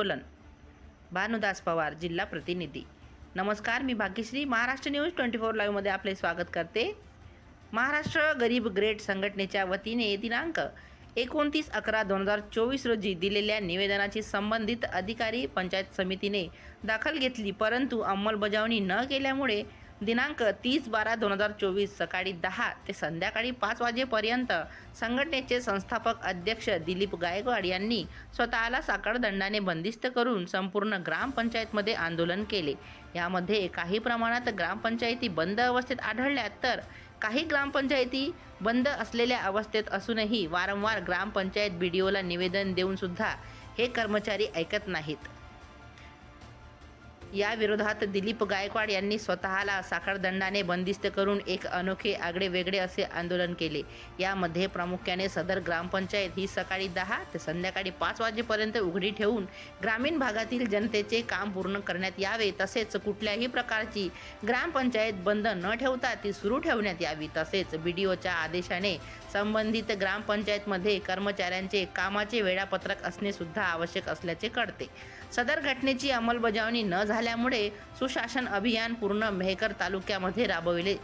आंदोलन भानुदास पवार जिल्हा प्रतिनिधी. नमस्कार मी Bhagyashree. Maharashtra news twenty four लाईव्हमध्ये आपले स्वागत करते. महाराष्ट्र गरीब ग्रेड संघटनेच्या वतीने दिनांक एकोणतीस अकरा दोन हजार चोवीस रोजी दिलेल्या निवेदनाची संबंधित अधिकारी पंचायत समितीने दाखल घेतली परंतु अंमलबजावणी न केल्यामुळे दिनांक तीस बारा दोन हजार चोवीस सकाळी दहा ते संध्याकाळी पाच वाजेपर्यंत संघटनेचे संस्थापक अध्यक्ष दिलीप गायकवाड यांनी स्वतःला साखळदंडाने बंदिस्त करून संपूर्ण ग्रामपंचायतमध्ये आंदोलन केले. यामध्ये काही प्रमाणात ग्रामपंचायती बंद अवस्थेत आढळल्या तर काही ग्रामपंचायती बंद असलेल्या अवस्थेत असूनही वारंवार ग्रामपंचायत बी डी ओला निवेदन देऊनसुद्धा हे कर्मचारी ऐकत नाहीत. या विरोधात दिलीप गायकवाड यांनी स्वतःला साखळदंडाने बंदिस्त करून एक अनोखे आगळे वेगळे असे आंदोलन केले. यामध्ये प्रामुख्याने सदर ग्रामपंचायत ही सकाळी दहा ते संध्याकाळी पाच वाजेपर्यंत उघडी ठेवून ग्रामीण भागातील जनतेचे काम पूर्ण करण्यात यावे तसेच कुठल्याही प्रकारची ग्रामपंचायत बंद न ठेवता ती सुरू ठेवण्यात यावी. तसेच बी डी ओच्या आदेशाने संबंधित ग्रामपंचायतमध्ये कर्मचाऱ्यांचे कामाचे वेळापत्रक असणे सुद्धा आवश्यक असल्याचे कळते. सदर घटनेची अंमलबजावणी न झाली झाल्यामुळे सुशासन अभियान पूर्ण मेहकर तालुक्यामध्ये राबविले.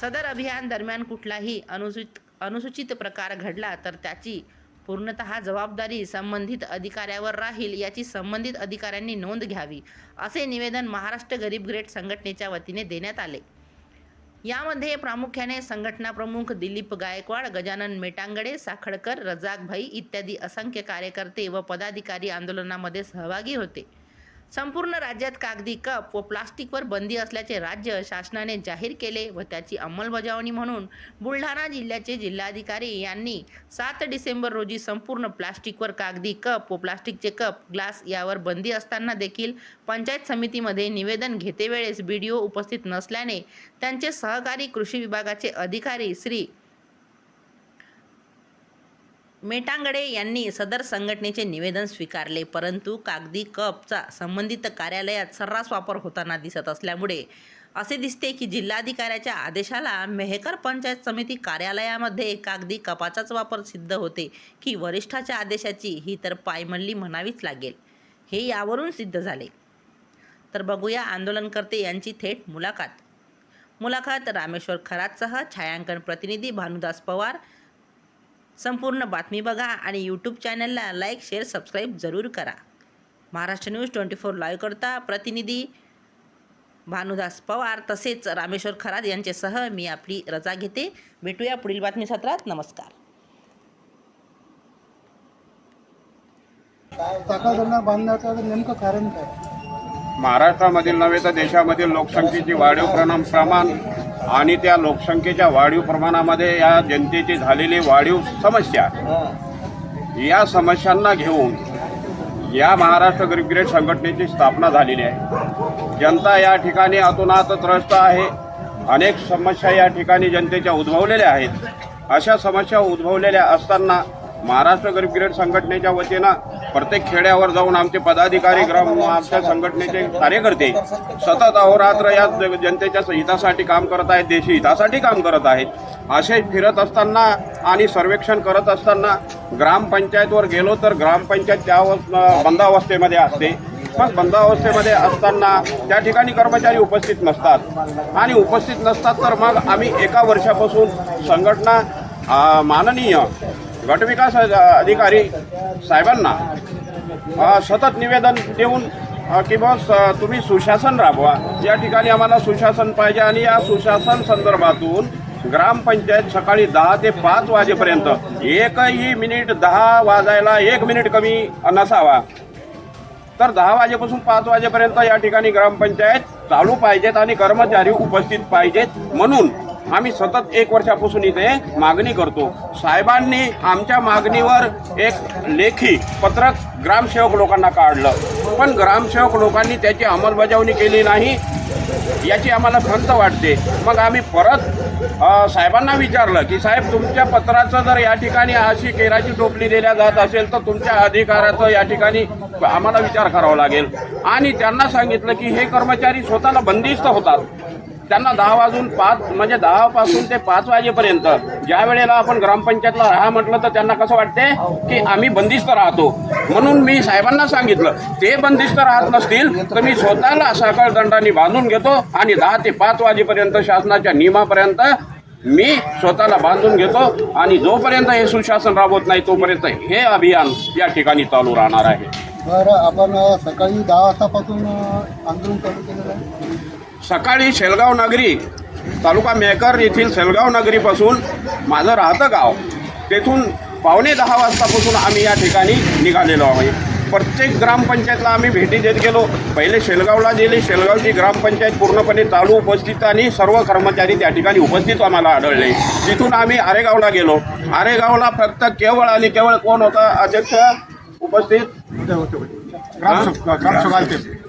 सदर अभियान दरम्यान कुठलाही अनुसूचित अनुसूचित प्रकार घडला तर त्याची पूर्णतः जबाबदारी संबंधित अधिकाऱ्यावर राहील याची संबंधित अधिकाऱ्यांनी नोंद घ्यावी असे निवेदन महाराष्ट्र गरीब ग्रेड संघटनेच्या वतीने देण्यात आले. यामध्ये प्रामुख्याने संघटना प्रमुख दिलीप गायकवाड गजानन मेटांगडे साखळकर रजाक भाई इत्यादी असंख्य कार्यकर्ते व पदाधिकारी आंदोलनामध्ये सहभागी होते. संपूर्ण राज्यात कागदी कप व प्लास्टिकवर बंदी असल्याचे राज्य शासनाने जाहीर केले व त्याची अंमलबजावणी म्हणून बुलढाणा जिल्ह्याचे जिल्हाधिकारी यांनी सात डिसेंबर रोजी संपूर्ण प्लास्टिकवर कागदी कप व प्लास्टिकचे कप ग्लास यावर बंदी असताना देखील पंचायत समितीमध्ये निवेदन घेतेवेळेस बी डी ओ उपस्थित नसल्याने त्यांचे सहकारी कृषी विभागाचे अधिकारी श्री मेटांगडे यांनी सदर संघटनेचे निवेदन स्वीकारले परंतु कागदी कपचा संबंधित कार्यालयात सर्रास वापर होताना दिसत असल्यामुळे असे दिसते की जिल्हाधिकाऱ्याच्या आदेशाला मेहकर पंचायत समिती कार्यालयामध्ये कागदी कपाचाच वापर सिद्ध होते की वरिष्ठाच्या आदेशाची ही तर पायमल्ली म्हणावीच लागेल. हे यावरून सिद्ध झाले. तर बघूया आंदोलनकर्ते यांची थेट मुलाखत. मुलाखत रामेश्वर खरातसह छायांकन प्रतिनिधी भानुदास पवार संपूर्ण बातमी बघा आणि यूट्यूब चॅनलला लाईक शेअर सबस्क्राईब जरूर करा. Maharashtra news twenty four live करता प्रतिनिधी भानुदास पवार तसेच रामेश्वर खरात यांच्यासह मी आपली रजा घेते. भेटूया पुढील बातमी सत्रात. नमस्कार. बांधण्याचं नेमकं कारण काय? महाराष्ट्रामधील नव्हे तर देशामधील लोकसंख्येची वाढीव प्रमाण प्रमाण आणि त्या लोकसंख्येच्या वाढीव प्रमाणामध्ये या जनतेची झालेली वाढीव समस्या या समस्यांना घेऊन या महाराष्ट्र गरीब ग्रेड संघटनेची स्थापना झालेली आहे. जनता या ठिकाणी अतोनात त्रस्त आहे. अनेक समस्या या ठिकाणी जनतेच्या उद्भवलेल्या आहेत. अशा समस्या उद्भवलेल्या असताना महाराष्ट्र गरीब ग्रेड संघटनेच्या वतीनं प्रत्येक खेड्यावर जाऊन आमचे पदाधिकारी ग्राम आमच्या संघटनेचे कार्यकर्ते सतत अहोरात्र या जनतेच्या हितासाठी काम करत आहेत देशी हितासाठी काम करत आहेत. असे फिरत असताना आणि सर्वेक्षण करत असताना ग्रामपंचायतवर गेलो तर ग्रामपंचायत त्या बंदावस्थेमध्ये असते. मग बंदावस्थेमध्ये असताना त्या ठिकाणी कर्मचारी उपस्थित नसतात. आणि उपस्थित नसतात तर मग आम्ही एका वर्षापासून संघटना माननीय गटविकास अधिकारी साहेबांना सतत निवेदन देऊन की बस तुम्ही सुशासन राबवा. या ठिकाणी आम्हाला सुशासन पाहिजे आणि या सुशासन संदर्भातून ग्रामपंचायत सकाळी दहा ते पाच वाजेपर्यंत एकही मिनिट दहा वाजायला एक मिनिट कमी नसावा. तर दहा वाजेपासून पाच वाजेपर्यंत या ठिकाणी ग्रामपंचायत चालू पाहिजेत आणि कर्मचारी उपस्थित पाहिजेत म्हणून आम्ही सतत एक वर्षापासून इथे मागणी करतो. साहेबांनी आमच्या मागणीवर एक लेखी पत्रक ग्रामसेवक लोकांना काढलं. पण ग्रामसेवक लोकांनी त्याची अंमलबजावणी केली नाही याची आम्हाला खंत वाटते. मग आम्ही परत साहेबांना विचारलं की साहेब तुमच्या पत्राचं जर या ठिकाणी अशी केराची टोपली दिल्या जात असेल तर तुमच्या अधिकाराचं या ठिकाणी आम्हाला विचार करावा लागेल. आणि त्यांना सांगितलं की हे कर्मचारी स्वतःला बंदिस्त होतात. त्यांना दहा वाजून पाच म्हणजे दहा पासून ते पाच वाजेपर्यंत ज्या वेळेला आपण ग्रामपंचायतला राहा म्हटलं तर त्यांना कसं वाटते की आम्ही बंदिस्त राहतो. म्हणून मी साहेबांना सांगितलं ते बंदिस्त राहत नसतील तर मी स्वतःला साखळ दंडाने बांधून घेतो आणि दहा ते पाच वाजेपर्यंत शासनाच्या नियमापर्यंत मी स्वतःला बांधून घेतो आणि जोपर्यंत हे सुशासन राबवत नाही तोपर्यंत हे अभियान या ठिकाणी चालू राहणार आहे. बरं आपण सकाळी दहा वाजतापासून आंदोलन चालू केलेलं आहे? सकाळी शेलगाव नगरी तालुका मेकर येथील शेलगाव नगरीपासून माझं राहतं गाव. तेथून पावणे दहा वाजतापासून आम्ही या ठिकाणी निघालेलो आहे. प्रत्येक ग्रामपंचायतला आम्ही भेटी देत गेलो. पहिले शेलगावला गेली. शेलगावची ग्रामपंचायत पूर्णपणे चालू उपस्थित आणि सर्व कर्मचारी त्या ठिकाणी उपस्थित आम्हाला आढळले. तिथून आम्ही आरेगावला गेलो. आरेगावला फक्त केवळ आणि केवळ कोण होता? अध्यक्ष उपस्थित?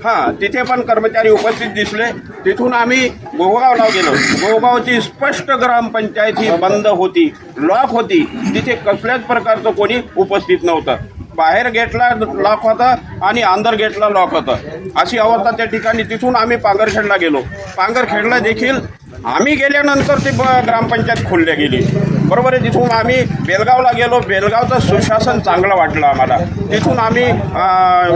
हा तिथे पण कर्मचारी उपस्थित दिसले. तिथून आम्ही गोगावला गेलो. गोगावची स्पष्ट ग्रामपंचायत ही बंद होती लॉक होती. तिथे कसल्याच प्रकारचं कोणी उपस्थित नव्हतं. बाहेर गेटला लॉक होतं आणि अंदर गेटला लॉक होतं. अशी अवस्था त्या ठिकाणी. तिथून आम्ही पांगरखेडला गेलो. पांगरखेडला देखील आम्ही गेल्यानंतर ती ब- ग्रामपंचायत खोलल्या गेली. बरोबर आहे तिथून आम्ही बेलगावला गेलो. बेलगावचं सुशासन चांगलं वाटलं आम्हाला. तिथून आम्ही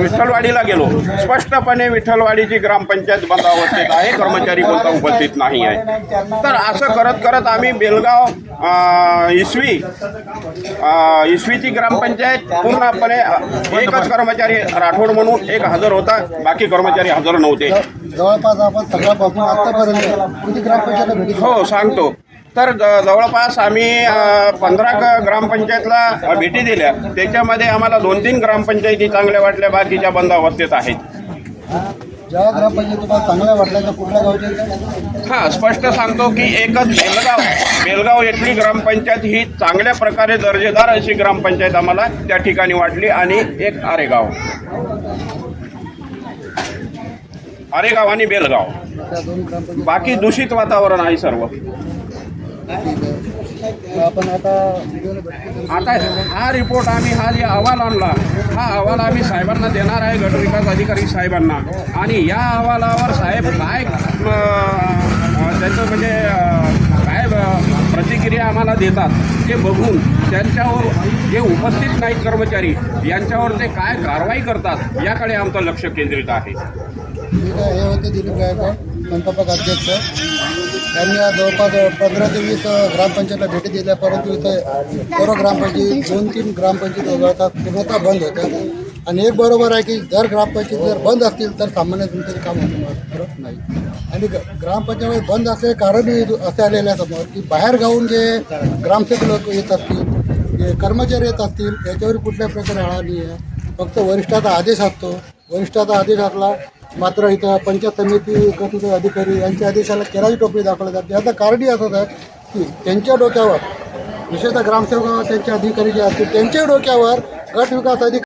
विठ्ठलवाडीला गेलो. स्पष्टपणे विठ्ठलवाडीची ग्रामपंचायत बंदा उपस्थित आहे कर्मचारी कोणता उपस्थित नाही आहे. तर असं करत करत आम्ही बेलगाव इसवी इसवीची ग्रामपंचायत पूर्णपणे एकच कर्मचारी राठोड म्हणून एक हजर होता. बाकी कर्मचारी हजर नव्हते. जवळपास आपण सगळ्यापासून आतापर्यंत किती ग्रामपंचायतला भेटी दिल्या? हो सांगतो. तर ज- जवळपास आम्ही अ, पंधरा ग- ग्रामपंचायतला अ, भेटी दिल्या. त्याच्यामध्ये आम्हाला दोन तीन ग्रामपंचायती चांगल्या वाटल्या बाकीच्या बंद अवस्थेत आहेत. ज्या ग्रामपंचायत तुम्हाला चांगल्या वाटल्या त्या कुठल्या गावच्या आहेत? हां स्पष्ट सांगतो की एकच बेलगाव. बेलगाव येथली ग्रामपंचायत ही चांगल्या प्रकारे दर्जेदार अशी ग्रामपंचायत आम्हाला त्या ठिकाणी वाटली आणि एक आरेगाव. आरेगाव आणि बेलगाव. बाकी दूषित वातावरण आहे सर्व. आहे आपण आता आता हा रिपोर्ट आम्ही हा जे अहवाल आणला हा अहवाल आम्ही साहेबांना देणार आहे गटविकास अधिकारी साहेबांना. आणि या अहवालावर साहेब काय त्यांचं त्याचं म्हणजे काय प्रतिक्रिया आम्हाला देतात ते बघून त्यांच्यावर जे उपस्थित नाहीत कर्मचारी यांच्यावर ते काय कारवाई करतात याकडे आमचं लक्ष केंद्रित आहे. ठीक आहे हे होते दिलीप गायकवाड संस्थापक अध्यक्ष. त्यांनी आज जवळपास पंधरा ते वीस ग्रामपंचायतला भेटी दिल्या परंतु इथं सर्व ग्रामपंचायत दोन तीन ग्रामपंचायत वगळता पूर्णतः बंद होत्या आणि एक बरोबर आहे की जर ग्रामपंचायत जर बंद असतील तर सामान्य जनतेचे काम होत नाही. आणि ग- ग्रामपंचायत बंद असले कारणही असे आलेले समोर की बाहेर गावून जे ग्रामसेवक लोक येत असतील जे कर्मचारी येत असतील याच्यावर कुठल्या प्रकारे आळा नाही आहे फक्त वरिष्ठाचा आदेश असतो. वरिष्ठाचा आदेश असला मात्र इथं पंचायत समिती गट अधिकारी यांच्या आदेशाला केराची टोपी दाखवली जाते. याचं कारणही असंच आहे की त्यांच्या डोक्यावर विशेषतः ग्रामसेवक त्यांचे अधिकारी जे असतील त्यांच्या डोक्यावर गट विकास अधिकारी